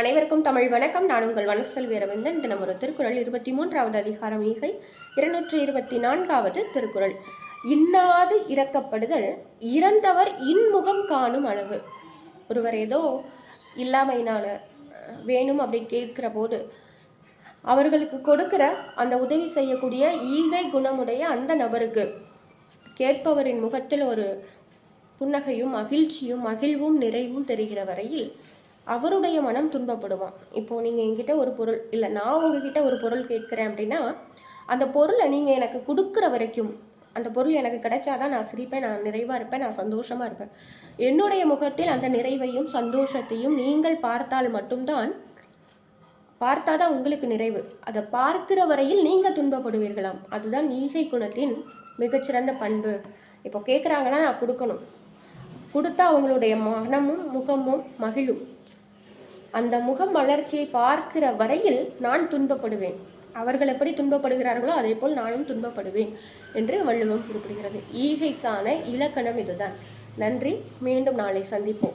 அனைவருக்கும் தமிழ் வணக்கம். நான் உங்கள் வனசல் வீரவேந்தன் தினம் ஒரு திருக்குறள் இருபத்தி மூன்றாவது அதிகாரம் ஈகை இருநூற்று இருபத்தி நான்காவது திருக்குறள். இன்னாது இறக்கப்படுதல் இறந்தவர் இன்முகம் காணும் அளவு. ஒருவர் ஏதோ இல்லாமையினால வேணும் அப்படின்னு கேட்கிற போது அவர்களுக்கு கொடுக்கிற அந்த உதவி செய்யக்கூடிய ஈகை குணமுடைய அந்த நபருக்கு கேட்பவரின் முகத்தில் ஒரு புன்னகையும் மகிழ்ச்சியும் மகிழ்வும் நிறைவும் தெரிகிற வரையில் அவருடைய மனம் துன்பப்படுவான் இப்போ நீங்கள் என்கிட்ட ஒரு பொருள் இல்லை நான் உங்ககிட்ட ஒரு பொருள் கேட்குறேன் அப்படின்னா அந்த பொருளை நீங்கள் எனக்கு கொடுக்குற வரைக்கும் அந்த பொருள் எனக்கு கிடைச்சாதான் நான் சிரிப்பேன் நான் நிறைவாக இருப்பேன் நான் சந்தோஷமாக இருப்பேன். என்னுடைய முகத்தில் அந்த நிறைவையும் சந்தோஷத்தையும் நீங்கள் பார்த்தால் மட்டும்தான் பார்த்தாதான் உங்களுக்கு நிறைவு. அதை பார்க்கிற வரையில் நீங்கள் துன்பப்படுவீர்களாம். அதுதான் ஈகை குணத்தின் மிகச்சிறந்த பண்பு. இப்போ கேட்குறாங்கன்னா நான் கொடுக்கணும். கொடுத்தா அவங்களுடைய மனமும் முகமும் மகிழும். அந்த முகம் வளர்ச்சியை பார்க்கிற வரையில் நான் துன்பப்படுவேன். அவர்கள் எப்படி துன்பப்படுகிறார்களோ அதே போல் நானும் துன்பப்படுவேன் என்று வள்ளுவம் குறிப்பிடுகிறது. ஈகைக்கான இலக்கணம் இதுதான். நன்றி. மீண்டும் நாளை சந்திப்போம்.